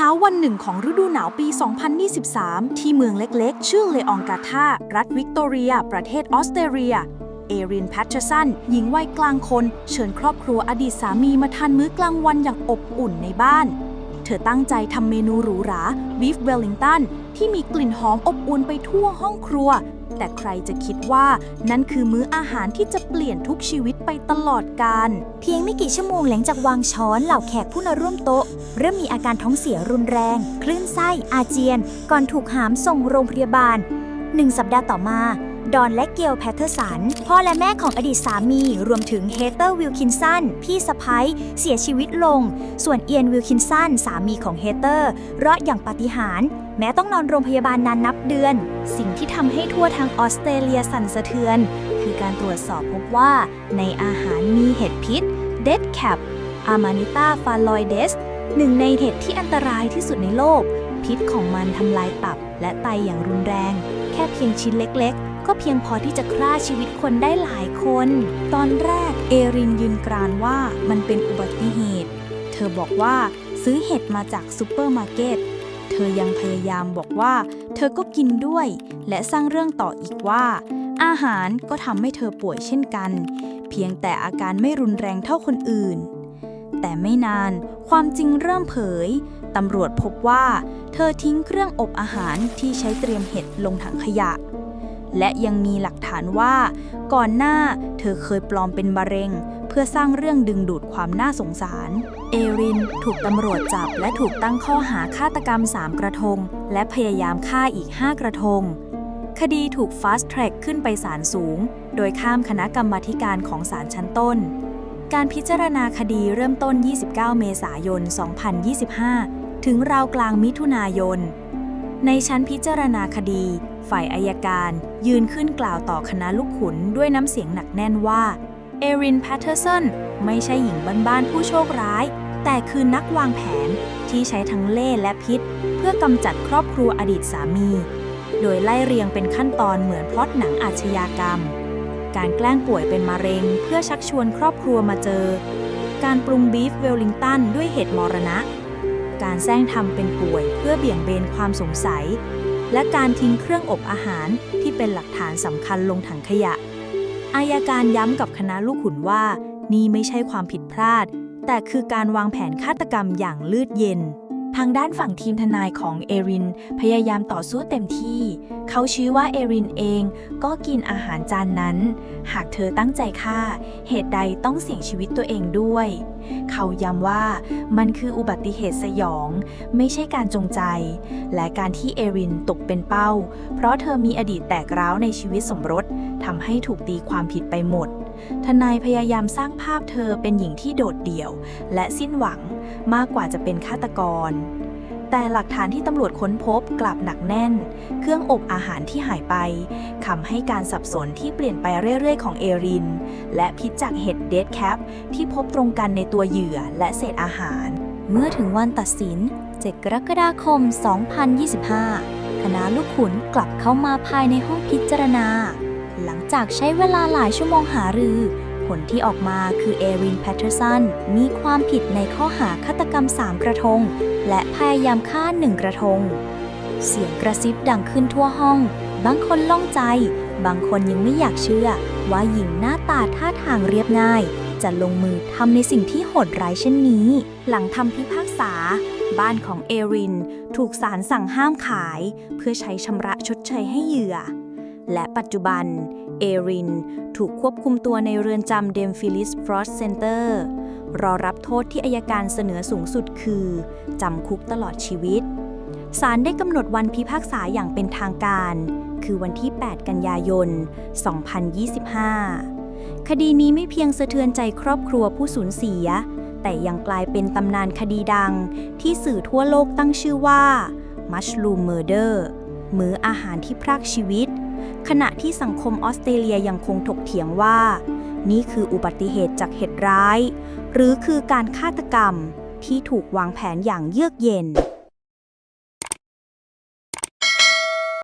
ช้าวันหนึ่งของฤดูหนาวปี 2023 ที่เมืองเล็กๆ ชื่อเลอองกาธารัฐวิกตอเรีย ประเทศออสเตรเลีย เอรินแพทเชอร์สัน หญิงวัยกลางคน เชิญครอบครัวอดีตสามีมาทานมื้อกลางวันอย่างอบอุ่นในบ้าน เธอตั้งใจทำเมนูหรูหราบีฟเวลลิงตันที่มีกลิ่นหอมอบอวลไปทั่วห้องครัว แต่ใครจะคิดว่านั่นคือมื้ออาหารที่จะเปลี่ยนทุกชีวิตไปตลอดกาลเพียงไม่กี่ชั่วโมงหลังจากวางช้อนเหล่าแขกผู้มาร่วมโต๊ะ เริ่มมีอาการท้องเสียรุนแรง คลื่นไส้อาเจียน ก่อนถูกหามส่งโรงพยาบาลหนึ่งสัปดาห์ต่อมา ดอนและเกลแพทเทอร์สัน พ่อและแม่ของอดีตสามี รวมถึงเฮเตอร์วิลคินสัน พี่สะพ้ยเสียชีวิตลง ส่วนเอียนวิลคินสัน สามีของเฮเตอร์ รอดอย่างปาฏิหาริย์แม้ต้องนอนโรงพยาบาลนานนับเดือน สิ่งที่ทำให้ทั่วทางออสเตรเลียสั่นสะเทือน คือการตรวจสอบพบว่า ในอาหารมีเห็ดพิษเดดแคปอามานิต้าฟาลอยเดสหนึ่งในเห็ดที่อันตรายที่สุดในโลก พิษของมันทำลายตับและไตอย่างรุนแรง แค่เพียงชิ้นเล็กๆ ก็เพียงพอที่จะฆ่าชีวิตคนได้หลายคน ตอนแรกเอรินยืนกรานว่ามันเป็นอุบัติเหตุ เธอบอกว่าซื้อเห็ดมาจากซูเปอร์มาร์เก็ต เธอยังพยายามบอกว่า เธอก็กินด้วย และสร้างเรื่องต่ออีกว่า อาหารก็ทำให้เธอป่วยเช่นกัน เพียงแต่อาการไม่รุนแรงเท่าคนอื่น แต่ไม่นานความจริงเริ่มเผยตำรวจพบว่า เธอทิ้งเครื่องอบอาหารที่ใช้เตรียมเห็ดลงถังขยะ และยังมีหลักฐานว่า ก่อนหน้าเธอเคยปลอมเป็นมะเร็ง เพื่อสร้างเรื่องดึงดูดความน่าสงสาร เอรินถูกตำรวจจับและถูกตั้งข้อหาฆาตกรรม 3 กระทง และพยายามฆ่าอีก 5 กระทง คดีถูก fast track ขึ้นไปศาลสูง โดยข้ามคณะกรรมธิการของศาลชั้นต้น การพิจารณาคดีเริ่มต้น 29 เมษายน 2025 ถึงราวกลางมิถุนายนในชั้นพิจารณาคดี ฝ่ายอายการยืนขึ้นกล่าวต่อคณะลูกขุนด้วยน้ำเสียงหนักแน่นว่า เอรินแพทเทอร์สันไม่ใช่หญิงบ้านๆผู้โชคร้าย แต่คือนักวางแผนที่ใช้ทั้งเล่และพิษ เพื่อกำจัดครอบครัวอดีตสามี โดยไล่เรียงเป็นขั้นตอนเหมือนพล็อตหนังอาชญากรรม การแกล้งป่วยเป็นมะเร็งเพื่อชักชวนครอบครัวมาเจอ การปรุงบีฟเวลลิงตันด้วยเห็ดมรณะ การแซงทำเป็นป่วยเพื่อเบี่ยงเบนความสงสัย และการทิ้งเครื่องอบอาหารที่เป็นหลักฐานสำคัญลงถังขยะ อายการย้ำกับคณะลูกขุนว่า นี่ไม่ใช่ความผิดพลาด แต่คือการวางแผนฆาตกรรมอย่างลืดเย็น ทางด้านฝั่งทีมทนายของเอริน พยายามต่อสู้เต็มที่ เขาชี้ว่าเอรินเองก็กินอาหารจานนั้น หากเธอตั้งใจฆ่า เหตุใดต้องเสี่ยงชีวิตตัวเองด้วย เขาย้ำว่ามันคืออุบัติเหตุสยอง ไม่ใช่การจงใจ และการที่เอรินตกเป็นเป้า เพราะเธอมีอดีตแตกร้าวในชีวิตสมรสทำให้ถูกตีความผิดไปหมด ทนายพยายามสร้างภาพเธอเป็นหญิงที่โดดเดี่ยว และสิ้นหวังมากกว่าจะเป็นฆาตกร แต่หลักฐานที่ตำรวจค้นพบกลับหนักแน่น เครื่องอบอาหารที่หายไปคำให้การสับสนที่เปลี่ยนไปเรื่อยๆ ของเอริน และพิษจากเห็ดเดดแคปที่พบตรงกันในตัวเหยื่อและเศษอาหาร เมื่อถึงวันตัดสิน 7 กรกฎาคม 2025 คณะลูกขุนกลับเข้ามาภายในห้องพิจารณา จากใช้เวลาหลายชั่วโมงหารือ ผลที่ออกมาคือเอรินแพทเทอร์สันมีความผิดในข้อหาฆาตกรรม 3 กระทง และพยายามฆ่า1กระทง เสียงกระซิบดังขึ้นทั่วห้อง บางคนล่องใจ บางคนยังไม่อยากเชื่อ ว่าหญิงหน้าตาท่าทางเรียบง่าย จะลงมือทำในสิ่งที่โหดร้ายเช่นนี้ หลังทำพิพากษาบ้านของเอริน ถูกศาลสั่งห้ามขาย เพื่อใช้ชำระชดเชยให้เหยื่อ และปัจจุบัน เอริน ถูกควบคุมตัวในเรือนจำเดมฟิลิสฟรอสเซนเตอร์ รอรับโทษที่อายการเสนอสูงสุดคือ จำคุกตลอดชีวิต ศาลได้กำหนดวันพิพากษาอย่างเป็นทางการ คือวันที่ 8 กันยายน 2025 คดีนี้ไม่เพียงสะเทือนใจครอบครัวผู้สูญเสีย แต่ยังกลายเป็นตำนานคดีดัง ที่สื่อทั่วโลกตั้งชื่อว่า Mushroom Murder มื้ออาหารที่พรากชีวิต ขณะที่สังคมออสเตรเลียยังคงถกเถียงว่า นี่คืออุบัติเหตุจากเหตุร้าย หรือคือการฆาตกรรมที่ถูกวางแผนอย่างเยือกเย็น